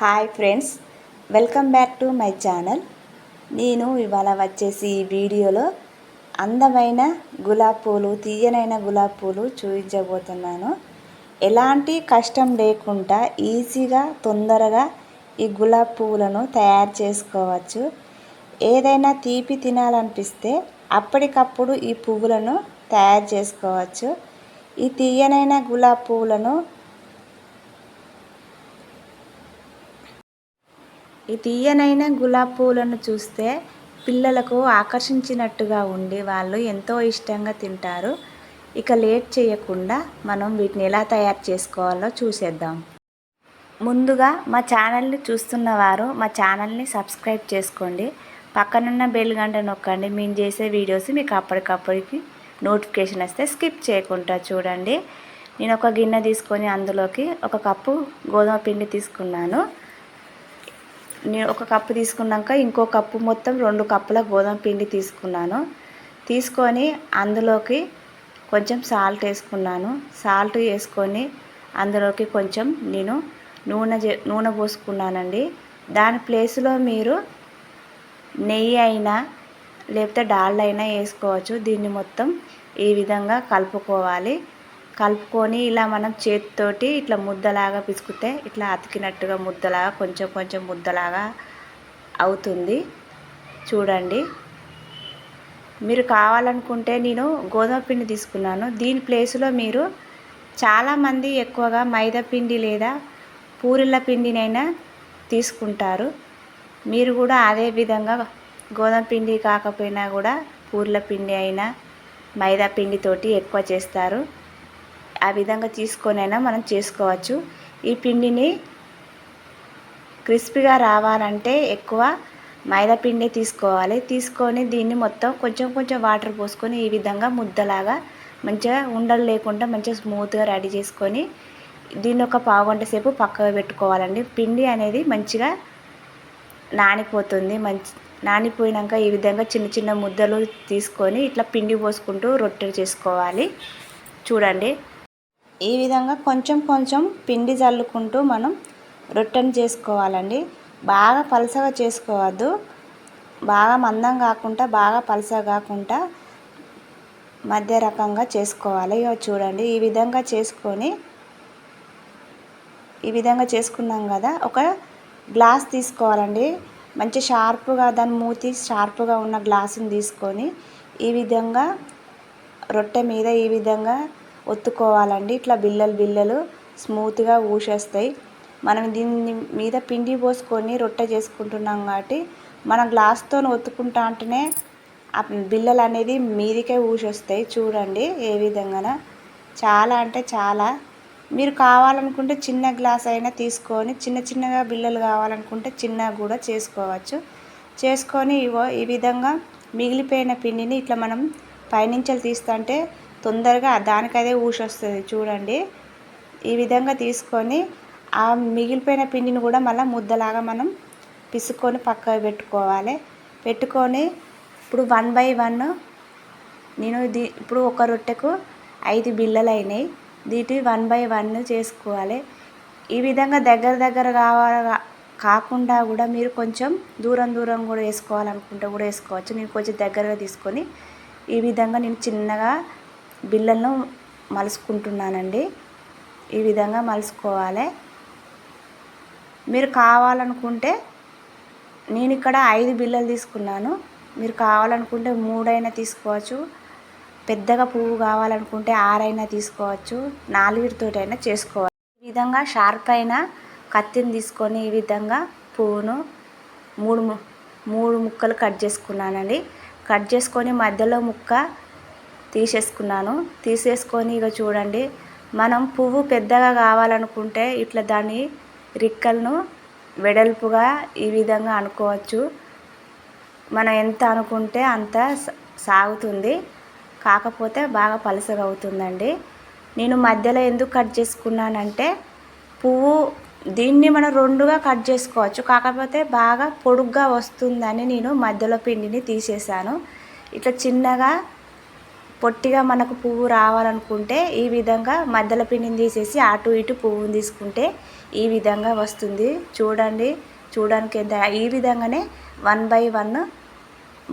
Hi friends welcome back to my channel నేను ఇవాళ వచ్చేసి ఈ వీడియోలో అందమైన గులాబ్ పూలు తీయనైన గులాబ్ పూలు చూపించబోతున్నాను. ఎలాంటి కష్టం లేకుండా ఈజీగా తొందరగా ఈ గులాబ్ పువ్వులను తయారు చేసుకోవచ్చు. ఏదైనా తీపి తినాలనిపిస్తే అప్పటికప్పుడు ఈ పువ్వులను తయారు చేసుకోవచ్చు. ఈ తీయనైన గులాబ్ పువ్వులను ఈ తీయనైన గులాబ్ పూలను చూస్తే పిల్లలకు ఆకర్షించినట్టుగా ఉండి వాళ్ళు ఎంతో ఇష్టంగా తింటారు. ఇక లేట్ చేయకుండా మనం వీటిని ఎలా తయారు చేసుకోవాలో చూసేద్దాం. ముందుగా మా ఛానల్ని చూస్తున్న వారు మా ఛానల్ని సబ్స్క్రైబ్ చేసుకోండి. పక్కనున్న బెల్ గంట నొక్కండి. మేము చేసే వీడియోస్ మీకు అప్పటికప్పటికి నోటిఫికేషన్ వస్తే స్కిప్ చేయకుండా చూడండి. నేను ఒక గిన్నె తీసుకొని అందులోకి ఒక కప్పు గోధుమ పిండి తీసుకున్నాను. నేను ఒక కప్పు తీసుకున్నాక ఇంకో కప్పు మొత్తం రెండు కప్పుల గోధుమ పిండి తీసుకున్నాను. తీసుకొని అందులోకి కొంచెం సాల్ట్ వేసుకున్నాను. సాల్ట్ వేసుకొని అందులోకి కొంచెం నేను నూనె నూనె పోసుకున్నానండి. దాని ప్లేస్లో మీరు నెయ్యి అయినా లేకపోతే డాల్ అయినా వేసుకోవచ్చు. దీన్ని మొత్తం ఈ విధంగా కలుపుకోవాలి. కలుపుకొని ఇలా మనం చేతితోటి ఇట్లా ముద్దలాగా పిసుకుతే ఇట్లా అతికినట్టుగా ముద్దలాగా కొంచెం కొంచెం ముద్దలాగా అవుతుంది. చూడండి. మీరు కావాలనుకుంటే నేను గోధుమ పిండి తీసుకున్నాను. దీని ప్లేస్లో మీరు చాలామంది ఎక్కువగా మైదా పిండి లేదా పూరిళ్ళ పిండినైనా తీసుకుంటారు. మీరు కూడా అదే విధంగా గోధుమ పిండి కాకపోయినా కూడా పూర్ల పిండి అయినా మైదా పిండితోటి ఎక్కువ చేస్తారు. ఆ విధంగా తీసుకొనైనా మనం చేసుకోవచ్చు. ఈ పిండిని క్రిస్పీగా రావాలంటే ఎక్కువ మైదా పిండి తీసుకోవాలి. తీసుకొని దీన్ని మొత్తం కొంచెం కొంచెం వాటర్ పోసుకొని ఈ విధంగా ముద్దలాగా మంచిగా ఉండలు లేకుండా మంచిగా స్మూత్గా రెడీ చేసుకొని దీన్ని ఒక పావుగంట సేపు పక్కకు పెట్టుకోవాలండి. పిండి అనేది మంచిగా నానిపోతుంది. మంచి నానిపోయినాక ఈ విధంగా చిన్న చిన్న ముద్దలు తీసుకొని ఇట్లా పిండి పోసుకుంటూ రొట్టెలు చేసుకోవాలి. చూడండి. ఈ విధంగా కొంచెం కొంచెం పిండి చల్లుకుంటూ మనం రొట్టెను చేసుకోవాలండి. బాగా పలసగా చేసుకోవద్దు. బాగా మందం కాకుండా బాగా పలసగా కాకుండా మధ్య రకంగా చేసుకోవాలి. ఇక చూడండి ఈ విధంగా చేసుకొని ఈ విధంగా చేసుకున్నాం కదా ఒక గ్లాస్ తీసుకోవాలండి. మంచి షార్ప్గా దాని మూతి షార్ప్గా ఉన్న గ్లాసుని తీసుకొని ఈ విధంగా రొట్టె మీద ఈ విధంగా ఒత్తుకోవాలండి. ఇట్లా బిల్లలు బిల్లలు స్మూత్గా ఊసేస్తాయి. మనం దీని మీద పిండి పోసుకొని రొట్టె చేసుకుంటున్నాం కాబట్టి మన గ్లాస్తో ఒత్తుకుంటా అంటేనే ఆ బిల్లలు అనేది మీదికే ఊసొస్తాయి. చూడండి ఏ విధంగా చాలా అంటే చాలా. మీరు కావాలనుకుంటే చిన్న గ్లాస్ అయినా తీసుకొని చిన్న చిన్నగా బిల్లలు కావాలనుకుంటే చిన్నగా కూడా చేసుకోవచ్చు. చేసుకొని ఇవో ఈ విధంగా మిగిలిపోయిన పిండిని ఇట్లా మనం పైనుంచి తీస్తుంటే తొందరగా దానికదే ఊసొస్తుంది చూడండి. ఈ విధంగా తీసుకొని ఆ మిగిలిపోయిన పిండిని కూడా మళ్ళీ ముద్దలాగా మనం పిసుకొని పక్కకు పెట్టుకోవాలి. పెట్టుకొని ఇప్పుడు వన్ బై వన్ నేను ఇది ఇప్పుడు ఒక రొట్టెకు ఐదు బిళ్ళలు అయినాయి దీటి వన్ బై వన్ చేసుకోవాలి. ఈ విధంగా దగ్గర దగ్గర కావాలి కాకుండా కూడా మీరు కొంచెం దూరం దూరం కూడా వేసుకోవాలనుకుంటే కూడా వేసుకోవచ్చు. నేను కొంచెం దగ్గరగా తీసుకొని ఈ విధంగా నేను చిన్నగా బిళ్ళలను మలుసుకుంటున్నానండి. ఈ విధంగా మలుసుకోవాలి. మీరు కావాలనుకుంటే నేను ఇక్కడ ఐదు బిళ్ళలు తీసుకున్నాను. మీరు కావాలనుకుంటే మూడైనా తీసుకోవచ్చు. పెద్దగా పువ్వు కావాలనుకుంటే ఆరైనా తీసుకోవచ్చు. నాలుగుతోటైనా చేసుకోవచ్చు. ఈ విధంగా షార్ప్ అయిన కత్తిని తీసుకొని ఈ విధంగా పువ్వును మూడు మూడు ముక్కలు కట్ చేసుకున్నానండి. కట్ చేసుకొని మధ్యలో ముక్క తీసేసుకున్నాను. తీసేసుకొని ఇక చూడండి మనం పువ్వు పెద్దగా కావాలనుకుంటే ఇట్లా దాని రిక్కలను వెడల్పుగా ఈ విధంగా అనుకోవచ్చు. మనం ఎంత అనుకుంటే అంత సాగుతుంది. కాకపోతే బాగా పలసగా అవుతుందండి నేను మధ్యలో ఎందుకు కట్ చేసుకున్నానంటే పువ్వు దీన్ని మనం రెండుగా కట్ చేసుకోవచ్చు. కాకపోతే బాగా పొడుగ్గా వస్తుందని నేను మధ్యలో పిండిని తీసేసాను ఇట్లా చిన్నగా పొట్టిగా మనకు పువ్వు రావాలనుకుంటే ఈ విధంగా మధ్యలో పిండిని తీసేసి అటు ఇటు పువ్వుని తీసుకుంటే ఈ విధంగా వస్తుంది. చూడండి చూడడానికి ఎంత ఈ విధంగానే వన్ బై వన్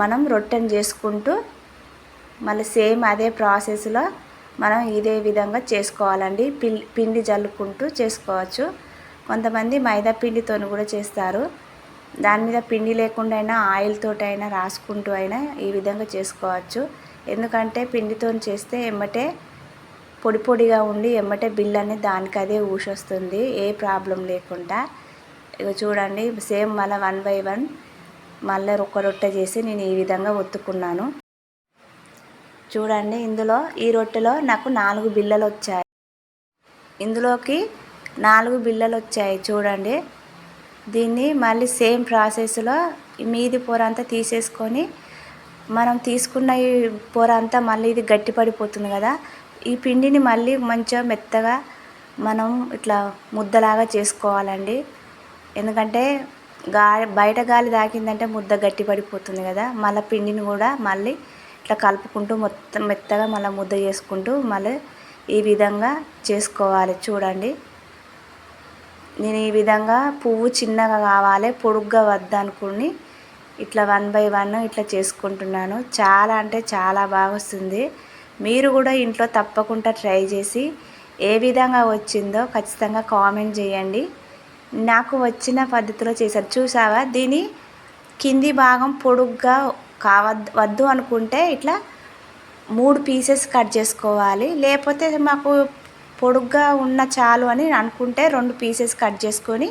మనం రొట్టెను చేసుకుంటూ మళ్ళీ సేమ్ అదే ప్రాసెస్లో మనం ఇదే విధంగా చేసుకోవాలండి. పిండి జల్లుకుంటూ చేసుకోవచ్చు. కొంతమంది మైదా పిండితో కూడా చేస్తారు. దాని మీద పిండి లేకుండా అయినా ఆయిల్తో అయినా రాసుకుంటూ అయినా ఈ విధంగా చేసుకోవచ్చు. ఎందుకంటే పిండితో చేస్తే ఎమ్మటే పొడి పొడిగా ఉండి ఎమ్మటే బిల్ అనేది దానికి అదే ఊసొస్తుంది ఏ ప్రాబ్లం లేకుండా. ఇక చూడండి సేమ్ మళ్ళీ వన్ బై వన్ మళ్ళీ ఒక్క రొట్టె చేసి నేను ఈ విధంగా ఒత్తుకున్నాను. చూడండి ఇందులో ఈ రొట్టెలో నాకు నాలుగు బిళ్ళలు వచ్చాయి ఇందులోకి నాలుగు బిళ్ళలు వచ్చాయి చూడండి. దీన్ని మళ్ళీ సేమ్ ప్రాసెస్లో మీది పొర అంతా తీసేసుకొని మనం తీసుకున్న ఈ పొర అంతా మళ్ళీ ఇది గట్టి పడిపోతుంది కదా. ఈ పిండిని మళ్ళీ మంచిగా మెత్తగా మనం ఇట్లా ముద్దలాగా చేసుకోవాలండి. ఎందుకంటే గాలి బయట గాలి తాకిందంటే ముద్ద గట్టి పడిపోతుంది కదా. మళ్ళీ పిండిని కూడా మళ్ళీ ఇట్లా కలుపుకుంటూ మొత్తం మెత్తగా మళ్ళీ ముద్ద చేసుకుంటూ మళ్ళీ ఈ విధంగా చేసుకోవాలి. చూడండి. నేను ఈ విధంగా పువ్వు చిన్నగా కావాలి పొడుగ్గా వద్దనుకుని ఇట్లా వన్ బై వన్ ఇట్లా చేసుకుంటున్నాను. చాలా అంటే చాలా బాగా వస్తుంది. మీరు కూడా ఇంట్లో తప్పకుండా ట్రై చేసి ఏ విధంగా వచ్చిందో ఖచ్చితంగా కామెంట్ చేయండి. నాకు వచ్చిన పద్ధతిలో చేశారు. చూసావా? దీని కింది భాగం పొడుగ్గా కావద్దు వద్దు అనుకుంటే ఇట్లా మూడు పీసెస్ కట్ చేసుకోవాలి. లేకపోతే మాకు పొడుగ్గా ఉన్న చాలు అని అనుకుంటే రెండు పీసెస్ కట్ చేసుకొని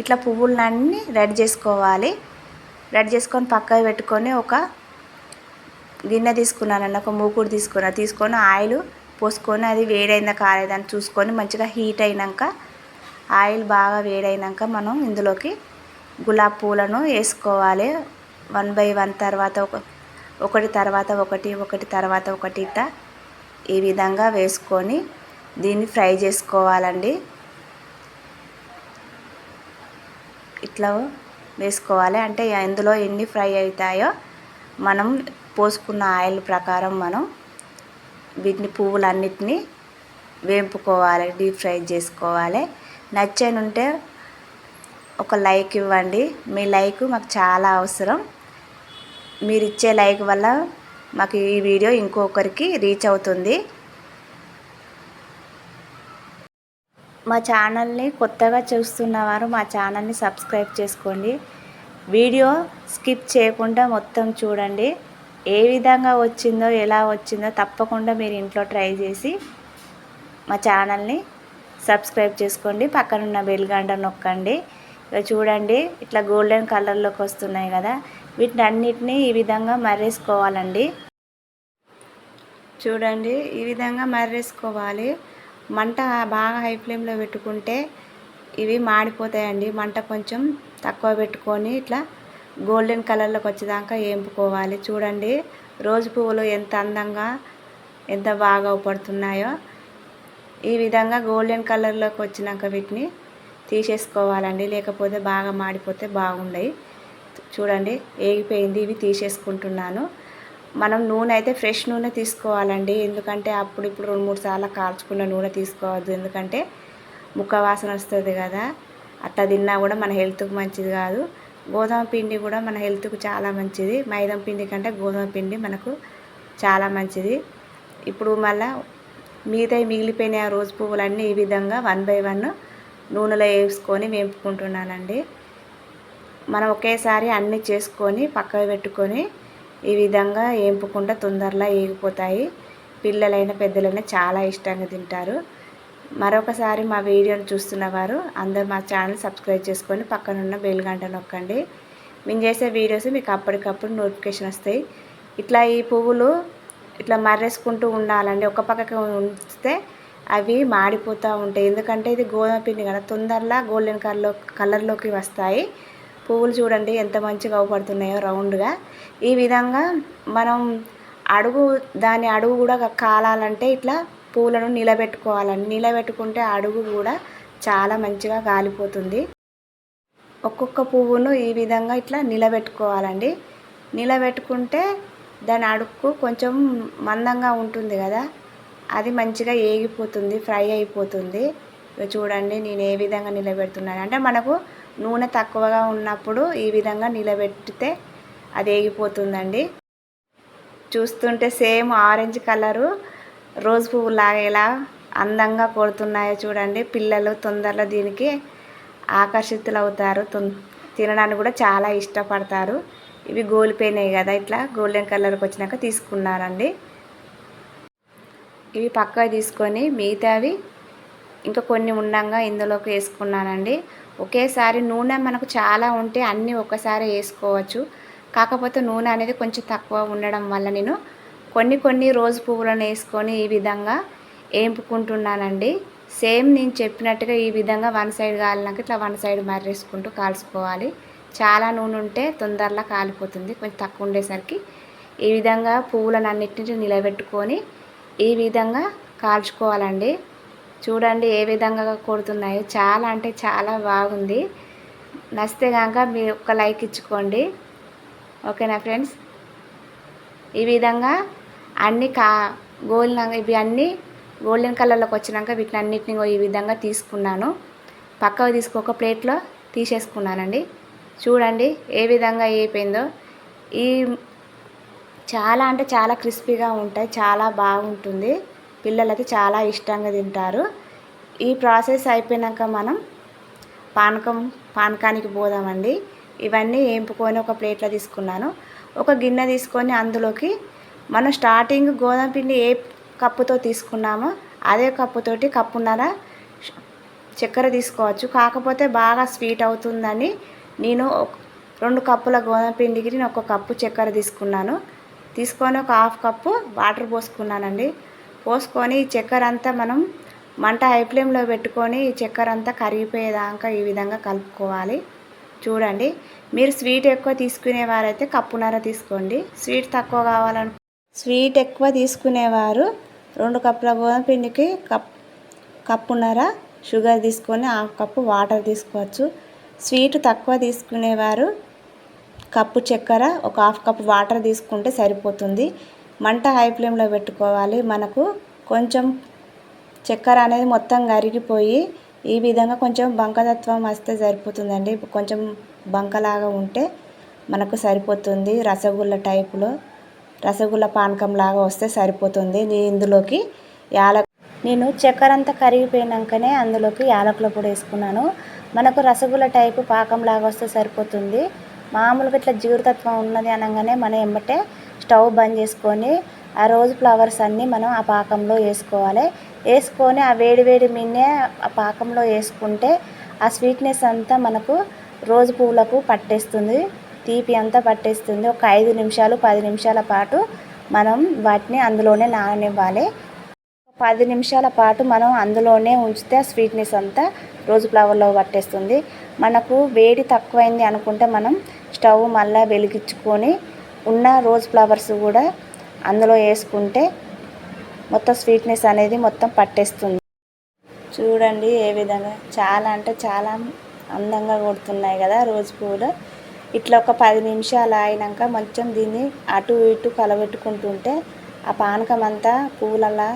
ఇట్లా పువ్వులన్నీ రెడీ చేసుకోవాలి. రెడీ చేసుకొని పక్కకి పెట్టుకొని ఒక గిన్నె తీసుకున్నానండి. ఒక మూకుడు తీసుకున్నా. తీసుకొని ఆయిల్ పోసుకొని అది వేడైందా కాలేదని చూసుకొని మంచిగా హీట్ అయినాక ఆయిల్ బాగా వేడైనాక మనం ఇందులోకి గులాబీ పూలను వేసుకోవాలి. వన్ బై వన్ తర్వాత ఒక ఒకటి తర్వాత ఒకటి ఒకటి తర్వాత ఒకటి ఇట్లా ఈ విధంగా వేసుకొని దీన్ని ఫ్రై చేసుకోవాలండి. ఇట్లా వేసుకోవాలి. అంటే ఎందులో ఎన్ని ఫ్రై అవుతాయో మనం పోసుకున్న ఆయిల్ ప్రకారం మనం వీటిని పువ్వులన్నిటినీ వేపుకోవాలి డీప్ ఫ్రై చేసుకోవాలి. నచ్చనుంటే ఒక లైక్ ఇవ్వండి. మీ లైక్ మాకు చాలా అవసరం. మీరు ఇచ్చే లైక్ వల్ల మాకు ఈ వీడియో ఇంకొకరికి రీచ్ అవుతుంది. మా ఛానల్ని కొత్తగా చూస్తున్నవారు మా ఛానల్ని సబ్స్క్రైబ్ చేసుకోండి. వీడియో స్కిప్ చేయకుండా మొత్తం చూడండి. ఏ విధంగా వచ్చిందో ఎలా వచ్చిందో తప్పకుండా మీరు ఇంట్లో ట్రై చేసి మా ఛానల్ని సబ్స్క్రైబ్ చేసుకోండి. పక్కనున్న బెల్గండ నొక్కండి. ఇక చూడండి ఇట్లా గోల్డెన్ కలర్లోకి వస్తున్నాయి కదా. వీటిని అన్నిటినీ ఈ విధంగా మర్రేసుకోవాలండి. చూడండి ఈ విధంగా మర్రేసుకోవాలి. మంట బాగా హై ఫ్లేమ్లో పెట్టుకుంటే ఇవి మాడిపోతాయండి. మంట కొంచెం తక్కువ పెట్టుకొని ఇట్లా గోల్డెన్ కలర్లోకి వచ్చేదాకా ఏంపుకోవాలి. చూడండి రోజు పువ్వులు ఎంత అందంగా ఎంత బాగా పడుతున్నాయో. ఈ విధంగా గోల్డెన్ కలర్లోకి వచ్చినాక వీటిని తీసేసుకోవాలండి. లేకపోతే బాగా మాడిపోతే బాగుండయి. చూడండి ఏగిపోయింది ఇవి తీసేసుకుంటున్నాను. మనం నూనె అయితే ఫ్రెష్ నూనె తీసుకోవాలండి. ఎందుకంటే అప్పుడు ఇప్పుడు రెండు మూడు సార్లు కాల్చుకున్న నూనె తీసుకోవద్దు. ఎందుకంటే ముక్క వాసన వస్తుంది కదా. అట్లా తిన్నా కూడా మన హెల్త్కి మంచిది కాదు. గోధుమ పిండి కూడా మన హెల్త్కు చాలా మంచిది. మైదం పిండి కంటే గోధుమ పిండి మనకు చాలా మంచిది. ఇప్పుడు మళ్ళా మిగతా మిగిలిపోయిన రోజు పువ్వులన్నీ ఈ విధంగా వన్ బై వన్ నూనెలో వేసుకొని వేపుకుంటున్నానండి. మనం ఒకేసారి అన్నీ చేసుకొని పక్కకు పెట్టుకొని ఈ విధంగా ఏంపకుండా తొందరలో ఏగిపోతాయి. పిల్లలైన పెద్దలైనా చాలా ఇష్టంగా తింటారు. మరొకసారి మా వీడియోని చూస్తున్న వారు అందరు మా ఛానల్ సబ్స్క్రైబ్ చేసుకొని పక్కనున్న బెల్ గంట నొక్కండి. మేము చేసే వీడియోస్ మీకు అప్పటికప్పుడు నోటిఫికేషన్ వస్తాయి. ఇట్లా ఈ పువ్వులు ఇట్లా మర్రేసుకుంటూ ఉండాలండి. ఒక పక్కకి ఉంచితే అవి మాడిపోతూ ఉంటాయి. ఎందుకంటే ఇది గోధుమ పిండి కదా తొందరలా గోల్డెన్ కలర్లో కలర్లోకి వస్తాయి. పువ్వులు చూడండి ఎంత మంచిగా అవుపడుతున్నాయో రౌండ్గా. ఈ విధంగా మనం అడుగు దాని అడుగు కూడా కాలాలంటే ఇట్లా పూలను నిలబెట్టుకోవాలండి. నిలబెట్టుకుంటే అడుగు కూడా చాలా మంచిగా కాలిపోతుంది. ఒక్కొక్క పువ్వును ఈ విధంగా ఇట్లా నిలబెట్టుకోవాలండి. నిలబెట్టుకుంటే దాని అడుగు కొంచెం మందంగా ఉంటుంది కదా. అది మంచిగా ఏగిపోతుంది ఫ్రై అయిపోతుంది. చూడండి నేను ఏ విధంగా నిలబెడుతున్నాను. అంటే మనకు నూనె తక్కువగా ఉన్నప్పుడు ఈ విధంగా నిలబెట్టితే అది వేగిపోతుందండి చూస్తుంటే సేమ్ ఆరెంజ్ కలరు రోజ్ పువ్వులాగా ఎలా అందంగా కొడుతున్నాయో చూడండి. పిల్లలు తొందరలో దీనికి ఆకర్షితులు అవుతారు తినడానికి కూడా చాలా ఇష్టపడతారు. ఇవి గోలిపోయినాయి కదా ఇట్లా గోల్డెన్ కలర్కి వచ్చినాక తీసుకున్నారండి. ఇవి పక్క తీసుకొని మిగతావి ఇంకా కొన్ని ఉండంగా ఇందులోకి వేసుకున్నానండి. ఒకేసారి నూనె మనకు చాలా ఉంటే అన్నీ ఒకసారి వేసుకోవచ్చు. కాకపోతే నూనె అనేది కొంచెం తక్కువ ఉండడం వల్ల నేను కొన్ని కొన్ని రోజు పువ్వులను వేసుకొని ఈ విధంగా ఏంపుకుంటున్నానండి సేమ్ నేను చెప్పినట్టుగా ఈ విధంగా వన్ సైడ్ కాలినాక ఇట్లా వన్ సైడ్ మర్రేసుకుంటూ కాల్చుకోవాలి. చాలా నూనె ఉంటే తొందరలో కాలిపోతుంది కొంచెం తక్కువ ఉండేసరికి. ఈ విధంగా పువ్వులను అన్నిటిని నిలబెట్టుకొని ఈ విధంగా కాల్చుకోవాలండి. చూడండి ఏ విధంగా కొడుతున్నాయో. చాలా అంటే చాలా బాగుంది. నచ్చితే కనుక మీరు ఒక లైక్ ఇచ్చుకోండి. ఓకేనా ఫ్రెండ్స్? ఈ విధంగా అన్ని కా గోల్డ్ ఇవి అన్నీ గోల్డెన్ కలర్లోకి వచ్చినాక వీటిని అన్నిటిని ఈ విధంగా తీసుకున్నాను. పక్కకు తీసుకోక ప్లేట్లో తీసేసుకున్నానండి. చూడండి ఏ విధంగా అయిపోయిందో. ఈ చాలా అంటే చాలా క్రిస్పీగా ఉంటాయి. చాలా బాగుంటుంది. పిల్లలకి చాలా ఇష్టంగా తింటారు. ఈ ప్రాసెస్ అయిపోయాక మనం పానకం పానకానికి పోదామండి. ఇవన్నీ వేంపుకొని ఒక ప్లేట్లో తీసుకున్నాను. ఒక గిన్నె తీసుకొని అందులోకి మనం స్టార్టింగ్ గోధుమ పిండి ఏ కప్పుతో తీసుకున్నామో అదే కప్పుతోటి కప్పున్నర చక్కెర తీసుకోవచ్చు. కాకపోతే బాగా స్వీట్ అవుతుందని నేను రెండు కప్పుల గోధుమ పిండికి నేను ఒక కప్పు చక్కెర తీసుకున్నాను. తీసుకొని ఒక హాఫ్ కప్పు వాటర్ పోసుకున్నానండి. పోసుకొని ఈ చక్కెర అంతా మనం మంట హై ఫ్లేమ్లో పెట్టుకొని ఈ చక్కెర అంతా కరిగిపోయేదాకా ఈ విధంగా కలుపుకోవాలి. చూడండి మీరు స్వీట్ ఎక్కువ తీసుకునేవారైతే కప్పున్నర తీసుకోండి. స్వీట్ తక్కువ కావాలను స్వీట్ ఎక్కువ తీసుకునేవారు రెండు కప్పుల గోధుమ పిండికి కప్ కప్పున్నర షుగర్ తీసుకొని హాఫ్ కప్పు వాటర్ తీసుకోవచ్చు. స్వీట్ తక్కువ తీసుకునేవారు కప్పు చక్కెర ఒక హాఫ్ కప్ వాటర్ తీసుకుంటే సరిపోతుంది. మంట హై ఫ్లేమ్లో పెట్టుకోవాలి. మనకు కొంచెం చక్కెర అనేది మొత్తం కరిగిపోయి ఈ విధంగా కొంచెం బంకతత్వం వస్తే సరిపోతుందండి. కొంచెం బంకలాగా ఉంటే మనకు సరిపోతుంది. రసగుల్ల టైపులో రసగుల్ల పానకం లాగా వస్తే సరిపోతుంది. నేను ఇందులోకి యాల నేను చక్కెర అంతా కరిగిపోయినాకనే అందులోకి యాలకుల పొడి వేసుకున్నాను. మనకు రసగుల్ల టైపు పాకం లాగా వస్తే సరిపోతుంది. మామూలుగా ఇట్లా జీవితత్వం ఉన్నది అనగానే మనం ఎమ్మటే స్టవ్ బంద్ చేసుకొని ఆ రోజు ఫ్లవర్స్ అన్నీ మనం ఆ పాకంలో వేసుకోవాలి. వేసుకొని ఆ వేడివేడి వేడి మిన్నే ఆ పాకంలో వేసుకుంటే ఆ స్వీట్నెస్ అంతా మనకు రోజు పువ్వులకు పట్టేస్తుంది. తీపి అంతా పట్టేస్తుంది. ఒక ఐదు నిమిషాలు పది నిమిషాల పాటు మనం వాటిని అందులోనే నాననివ్వాలి. పది నిమిషాల పాటు మనం అందులోనే ఉంచితే ఆ స్వీట్నెస్ అంతా రోజు ఫ్లవర్లో పట్టేస్తుంది. మనకు వేడి తక్కువైంది అనుకుంటే మనం స్టవ్ మళ్ళీ వెలిగించుకొని ఉన్న రోజ్ ఫ్లవర్స్ కూడా అందులో వేసుకుంటే మొత్తం స్వీట్నెస్ అనేది మొత్తం పట్టేస్తుంది. చూడండి ఏ విధంగా చాలా అంటే చాలా అందంగా కొడుతున్నాయి కదా రోజు పూలు. ఇట్లా ఒక పది నిమిషాలు అయినాక కొంచెం దీన్ని అటు ఇటు కలబెట్టుకుంటుంటే ఆ పానకం అంతా పూలలా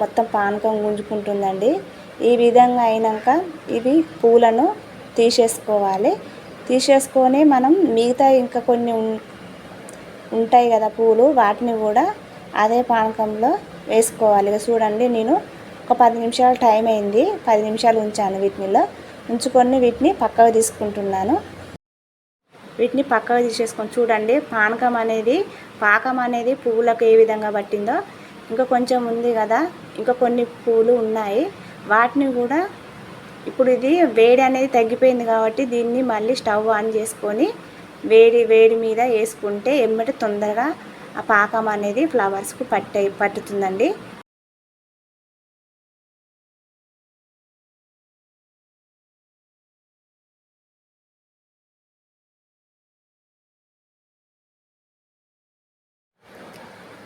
మొత్తం పానకం గుంజుకుంటుందండి. ఈ విధంగా అయినాక ఇవి పూలను తీసేసుకోవాలి. తీసేసుకొని మనం మిగతా ఇంకా కొన్ని ఉంటాయి కదా పూలు వాటిని కూడా అదే పానకంలో వేసుకోవాలి. ఇక చూడండి నేను ఒక పది నిమిషాలు టైం అయింది. పది నిమిషాలు ఉంచాను వీటినిలో ఉంచుకొని వీటిని పక్కకు తీసుకుంటున్నాను. వీటిని పక్కకు తీసేసుకొని చూడండి పానకం అనేది పాకం అనేది పువ్వులకు ఏ విధంగా పట్టిందో. ఇంకా కొంచెం ఉంది కదా ఇంకా కొన్ని పూలు ఉన్నాయి. వాటిని కూడా ఇప్పుడు ఇది వేడి అనేది తగ్గిపోయింది కాబట్టి దీన్ని మళ్ళీ స్టవ్ ఆన్ చేసుకొని వేడి వేడి మీద వేసుకుంటే ఎమ్మటి తొందరగా ఆ పాకం అనేది ఫ్లవర్స్కు పట్టే పట్టుతుందండి.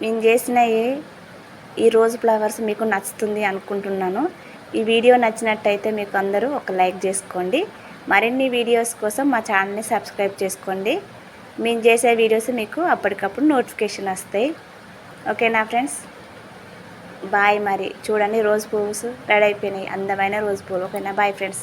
నేను చేసిన ఈ రోజు ఫ్లవర్స్ మీకు నచ్చుతుంది అనుకుంటున్నాను. ఈ వీడియో నచ్చినట్టయితే మీకు అందరూ ఒక లైక్ చేసుకోండి. మరిన్ని వీడియోస్ కోసం మా ఛానల్ని సబ్స్క్రైబ్ చేసుకోండి. మేము చేసే వీడియోస్ మీకు అప్పటికప్పుడు నోటిఫికేషన్ వస్తాయి. ఓకేనా ఫ్రెండ్స్? బాయ్ మరి. చూడండి రోజ్ పువ్వుస్ రెడీ అయిపోయినాయి. అందమైన రోజ్ పువ్వులు ఓకేనా? Boy friends.